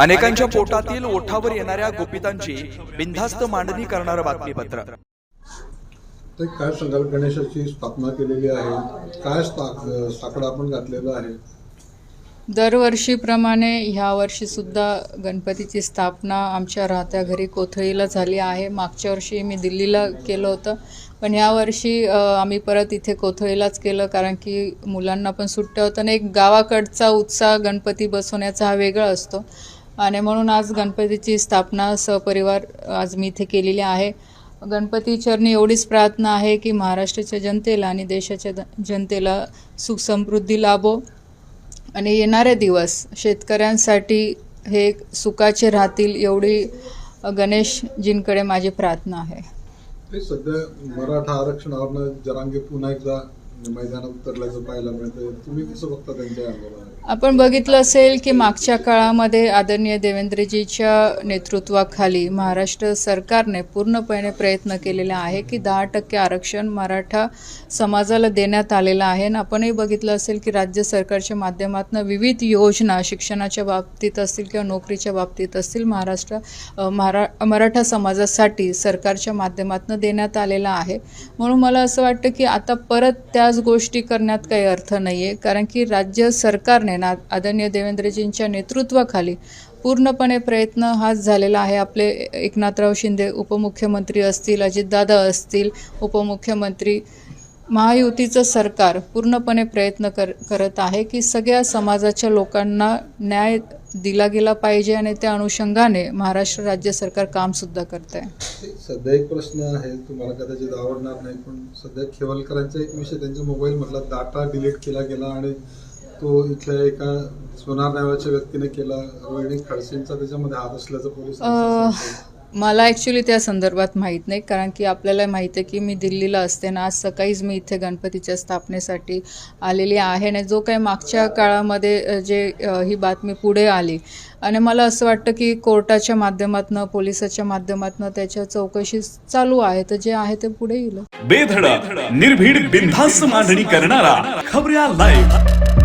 अनेकांच्या पोटातील ओठावर येणाऱ्या गुपितांची बिनधास्त मांडणी करणारं बातमीपत्र. ते काय सांगाल गणेशाची स्थापना केलेली आहे? काय साकडं आपण घातलेलं आहे? दरवर्षीप्रमाणे ह्या वर्षी सुद्धा गणपतीची स्थापना आमच्या राहत्या घरी कोथळीला झाली आहे. मागच्या वर्षी मी दिल्लीला केलं होतं. पण यावर्षी अ, आम्ही परत इथे कोथळीलाच केलं कारण की मुलांना पण सुट्ट्या होतं आणि एक गावाकडचा उत्साह गणपती बसवण्याचा हा वेगळा असतो. आणि म्हणून आज गणपतीची स्थापना सपरिवार आज मी इथे केलेली आहे. गणपती चरणी एवढीच प्रार्थना आहे की महाराष्ट्राच्या जनतेला आणि देशाच्या जनतेला सुख समृद्धी लाभो. आणि येणारे दिवस शेतकऱ्यांसाठी हे सुखाचे राहतील एवढी गणेशजींकडे माझी प्रार्थना आहे. सध्या मराठा आरक्षणावरनं जरांगे पुन्हा एकदा म्हणजे मैदानात उतरल्याचं पाहायला मिळतं तुम्ही कसं बघता त्यांच्या आपण बघितलं असेल की मागच्या काळामध्ये आदरणीय देवेंद्रजीच्या नेतृत्वाखाली महाराष्ट्र सरकारने पूर्णपणे प्रयत्न केलेला आहे की दहा टक्के आरक्षण मराठा समाजाला देण्यात आलेलं आहे. आणि आपणही बघितलं असेल की राज्य सरकारच्या माध्यमातून विविध योजना शिक्षणाच्या बाबतीत असतील किंवा नोकरीच्या बाबतीत असतील महाराष्ट्र महारा मराठा समाजासाठी सरकारच्या माध्यमातून देण्यात आलेला आहे. म्हणून मला असं वाटतं की आता परत त्या त्याच गोष्टी करण्यात काही अर्थ नाही आहे कारण की राज्य सरकारने ना आदरणीय देवेंद्रजींच्या नेतृत्वाखाली पूर्णपणे प्रयत्न हाच झालेला आहे. आपले एकनाथराव शिंदे उपमुख्यमंत्री असतील अजितदादा असतील उपमुख्यमंत्री महायुतीचं सरकार पूर्णपणे प्रयत्न कर करत आहे की सगळ्या समाजाच्या लोकांना न्याय दिला गेला पाहिजे आणि त्या अनुषंगाने महाराष्ट्र राज्य सरकार कामसुद्धा करत आहे सध्या एक प्रश्न आहे तुम्हाला कदाचित आवडणार नाही पण सध्या खेवलकरांचा एक विषय त्यांच्या मोबाईलमधला डाटा डिलीट केला गेला आणि तो इथल्या एका सोनार नावाच्या व्यक्तीने केला रोहिणी खडसेंचा त्याच्यामध्ये हात असल्याचं सांगतात. मला ॲक्च्युली त्या संदर्भात माहीत नाही कारण की आपल्याला माहीत आहे की मी दिल्लीला असते ना आज सकाळीच मी इथे गणपतीच्या स्थापनेसाठी आलेली आहे आणि जो काही मागच्या काळामध्ये जे ही बातमी पुढे आली आणि मला असं वाटतं की कोर्टाच्या माध्यमातून पोलिसाच्या माध्यमातून त्याच्या चौकशी चालू आहे तर जे आहे ते पुढे येईल. बेधडक निर्भीड बिनधास्त मांडणी करणारा खबऱ्या लाईव्ह